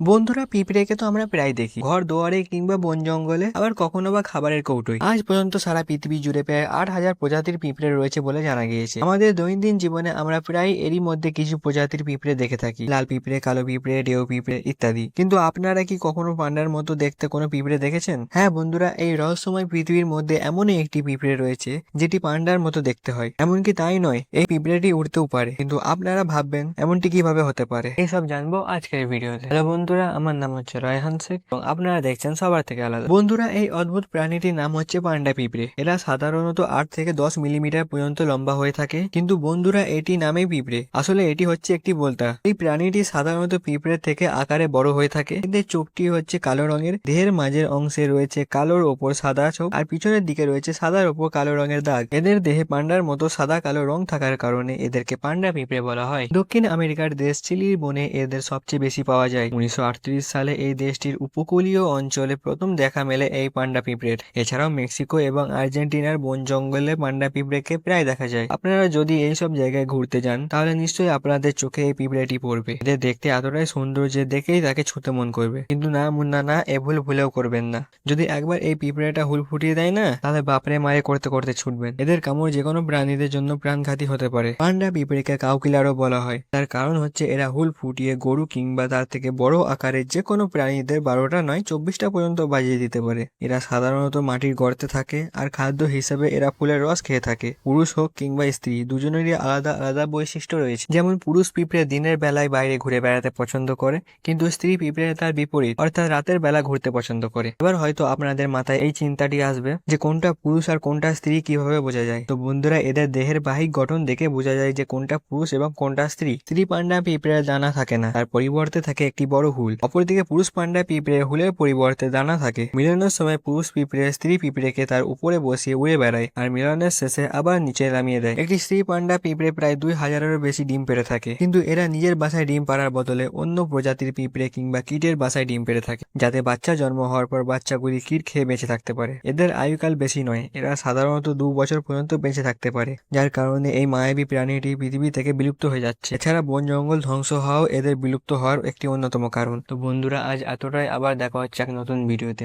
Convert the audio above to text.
বন্ধুরা, পিঁপড়েকে তো আমরা প্রায় দেখি। ঘর দুয়ারে কিংবা বন জঙ্গলে, আবার কখনো বা খাবারের কৌটোয়। আজ পর্যন্ত সারা পৃথিবী জুড়ে প্রায় আট হাজার প্রজাতির পিঁপড়ে রয়েছে বলে জানা গিয়েছে। আমাদের দৈনন্দিন জীবনে আমরা প্রায় এরই মধ্যে কিছু প্রজাতির পিঁপড়ে দেখে থাকি। লাল পিঁপড়ে, কালো পিঁপড়ে ডেউ পিঁপড়ে ইত্যাদি। কিন্তু আপনারা কি কখনো পান্ডার মতো দেখতে কোনো পিঁপড়ে দেখেছেন? হ্যাঁ বন্ধুরা, এই রহস্যময় পৃথিবীর মধ্যে এমনই একটি পিঁপড়ে রয়েছে, যেটি পান্ডার মতো দেখতে হয়। এমনকি তাই নয়, এই পিঁপড়েটি উড়তেও পারে। কিন্তু আপনারা ভাববেন, এমনটি কীভাবে হতে পারে? এইসব জানব আজকের ভিডিওতে। হ্যালো বন্ধুরা, আমার নাম হচ্ছে রয়হান শেখ এবং আপনারা দেখছেন সবার থেকে আলাদা। বন্ধুরা, এই অদ্ভুত প্রাণীটির নাম হচ্ছে পান্ডা পিঁপড়ে। এরা সাধারণত আট থেকে দশ মিলিমিটার পর্যন্ত লম্বা হয়ে থাকে, কিন্তু বন্ধুরা, এটি নামেই পিঁপড়ে। আসলে এটি হচ্ছে একটি বলতা। এই প্রাণীটি সাধারণত পিঁপড়ের থেকে আকারে বড় হয়ে থাকে। এদের চোখটি হচ্ছে কালো রঙের, দেহের মাঝের অংশে রয়েছে কালোর ওপর সাদা চোখ আর পিছনের দিকে রয়েছে সাদার ওপর কালো রঙের দাগ। এদের দেহে পান্ডার মতো সাদা কালো রং থাকার কারণে এদেরকে পান্ডা পিঁপড়ে বলা হয়। দক্ষিণ আমেরিকার দেশ চিলির বনে এদের সবচেয়ে বেশি পাওয়া যায়। উনিশশো সালে এই দেশটির উপকূলীয় অঞ্চলে প্রথম দেখা মেলে এই পান্ডা পিঁপড়ের। এছাড়াও মেক্সিকো এবং আর্জেন্টিনার বন জঙ্গলে পান্ডা পিঁপড়েকে প্রায় দেখা যায়। আপনারা যদি এইসব জায়গায় ঘুরতে যান, তাহলে নিশ্চয়ই আপনাদের চোখে এই পিঁপড়েটি পড়বে। এদের দেখতে এতটাই সুন্দর যে দেখেই তাকে ছুতে মন করবে। কিন্তু না মুন্না, না এ ভুল ভুলেও করবেন না। যদি একবার এই পিঁপড়েটা হুল ফুটিয়ে দেয় না, তাহলে বাপরে মায়ে করতে করতে ছুটবেন। এদের কামড় যে কোনো প্রাণীদের জন্য প্রাণঘাতী হতে পারে। পান্ডা পিঁপড়েকে কাউকিলারও বলা হয়। তার কারণ হচ্ছে এরা হুল ফুটিয়ে গরু কিংবা তার থেকে বড় আকারের যে কোনো প্রাণীদের বারোটা নয়, চব্বিশটা পর্যন্ত বাজিয়ে দিতে পারে। এরা সাধারণত মাটির গর্তে থাকে আর খাদ্য হিসেবে এরা ফুলের রস খেয়ে থাকে। পুরুষ হোক কিংবা স্ত্রী, দুজনেরই আলাদা আলাদা বৈশিষ্ট্য রয়েছে। যেমন পুরুষ পিঁপড়ে দিনের বেলায় বাইরে ঘুরে বেড়াতে পছন্দ করে, কিন্তু স্ত্রী পিঁপড়ে তার বিপরীত, অর্থাৎ রাতের বেলা ঘুরতে পছন্দ করে। এবার হয়তো আপনাদের মাথায় এই চিন্তাটি আসবে যে কোনটা পুরুষ আর কোনটা স্ত্রী কীভাবে বোঝা যায়। তো বন্ধুরা, এদের দেহের বাহিক গঠন দেখে বোঝা যায় যে কোনটা পুরুষ এবং কোনটা স্ত্রী। স্ত্রী পান্ডা পিঁপড়ের দানা থাকে না, তার পরিবর্তে থাকে একটি বড় হুল। অপরদিকে পুরুষ পান্ডা পিঁপড়ে হুলের পরিবর্তে দানা থাকে। মিলনের সময় পুরুষ পিঁপড়ে স্ত্রী পিঁপড়েকে তার উপরে বসিয়ে উড়ে বেড়ায় আর মিলনের শেষে আবার নিচে নামিয়ে দেয়। একটি স্ত্রী পান্ডা পিঁপড়ে প্রায় দুই হাজারেরও বেশি ডিম পেড়ে থাকে। কিন্তু এরা নিজের বাসায় ডিম পাড়ার বদলে অন্য প্রজাতির পিঁপড়ে কিংবা কীটের বাসায় ডিম পেড়ে থাকে, যাতে বাচ্চা জন্ম হওয়ার পর বাচ্চাগুলি কীট খেয়ে বেঁচে থাকতে পারে। এদের আয়ুকাল বেশি নয়, এরা সাধারণত দু বছর পর্যন্ত বেঁচে থাকতে পারে, যার কারণে এই মায়াবী প্রাণীটি পৃথিবী থেকে বিলুপ্ত হয়ে যাচ্ছে। এছাড়া বন জঙ্গল ধ্বংস হওয়াও এদের বিলুপ্ত হওয়ার একটি অন্যতম কারণ তো বন্ধুরা আজ এতটাই। আবার দেখা হচ্ছে এক নতুন ভিডিওতে।